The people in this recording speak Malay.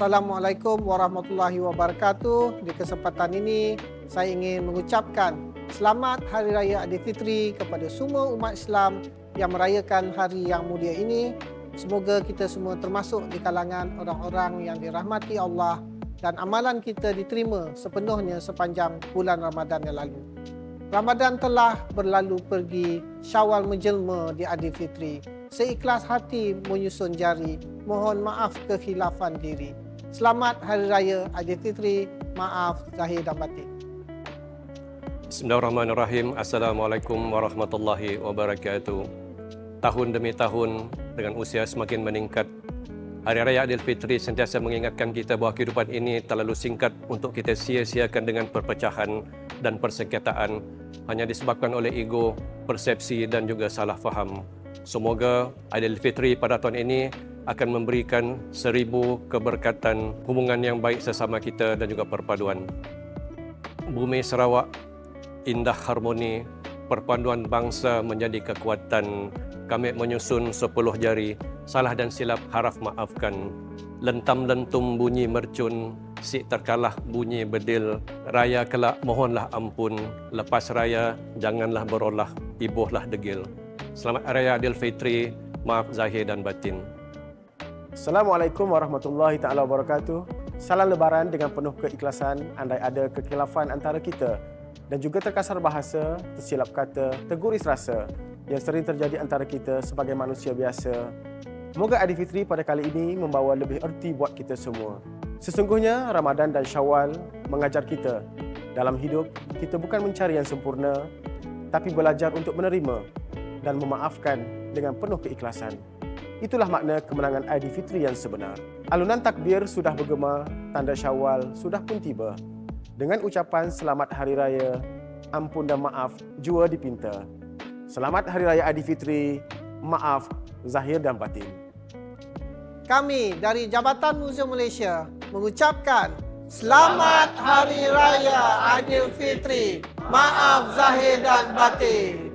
Assalamualaikum warahmatullahi wabarakatuh. Di kesempatan ini saya ingin mengucapkan selamat Hari Raya Aidilfitri kepada semua umat Islam yang merayakan hari yang mulia ini. Semoga kita semua termasuk di kalangan orang-orang yang dirahmati Allah dan amalan kita diterima sepenuhnya sepanjang bulan Ramadan yang lalu. Ramadan telah berlalu pergi, Syawal menjelma di Aidilfitri seikhlas hati menyusun jari, mohon maaf kekhilafan diri. Selamat Hari Raya Aidilfitri, maaf zahir dan batin. Bismillahirrahmanirrahim. Assalamualaikum warahmatullahi wabarakatuh. Tahun demi tahun dengan usia semakin meningkat, Hari Raya Aidilfitri sentiasa mengingatkan kita bahawa kehidupan ini terlalu singkat untuk kita sia-siakan dengan perpecahan dan persengketaan hanya disebabkan oleh ego, persepsi dan juga salah faham. Semoga Aidilfitri pada tahun ini akan memberikan seribu keberkatan hubungan yang baik sesama kita dan juga perpaduan. Bumi Sarawak indah harmoni, perpaduan bangsa menjadi kekuatan. Kami menyusun sepuluh jari, salah dan silap haraf maafkan. Lentam lentum bunyi mercun, si terkalah bunyi bedil. Raya kelak mohonlah ampun, lepas raya janganlah berolah, ibuhlah degil. Selamat Raya Aidilfitri. Maaf zahir dan batin. Assalamualaikum warahmatullahi taala wabarakatuh. Salam lebaran dengan penuh keikhlasan andai ada kekilafan antara kita dan juga terkasar bahasa, tersilap kata, teguris rasa yang sering terjadi antara kita sebagai manusia biasa. Moga Aidilfitri pada kali ini membawa lebih erti buat kita semua. Sesungguhnya Ramadan dan Syawal mengajar kita dalam hidup kita bukan mencari yang sempurna tapi belajar untuk menerima dan memaafkan dengan penuh keikhlasan. Itulah makna kemenangan Aidilfitri yang sebenar. Alunan takbir sudah bergema, tanda Syawal sudah pun tiba. Dengan ucapan selamat hari raya, ampun dan maaf jua dipinta. Selamat hari raya Aidilfitri, maaf zahir dan batin. Kami dari Jabatan Muzium Malaysia mengucapkan Selamat Hari Raya Aidilfitri. Maaf zahir dan batin.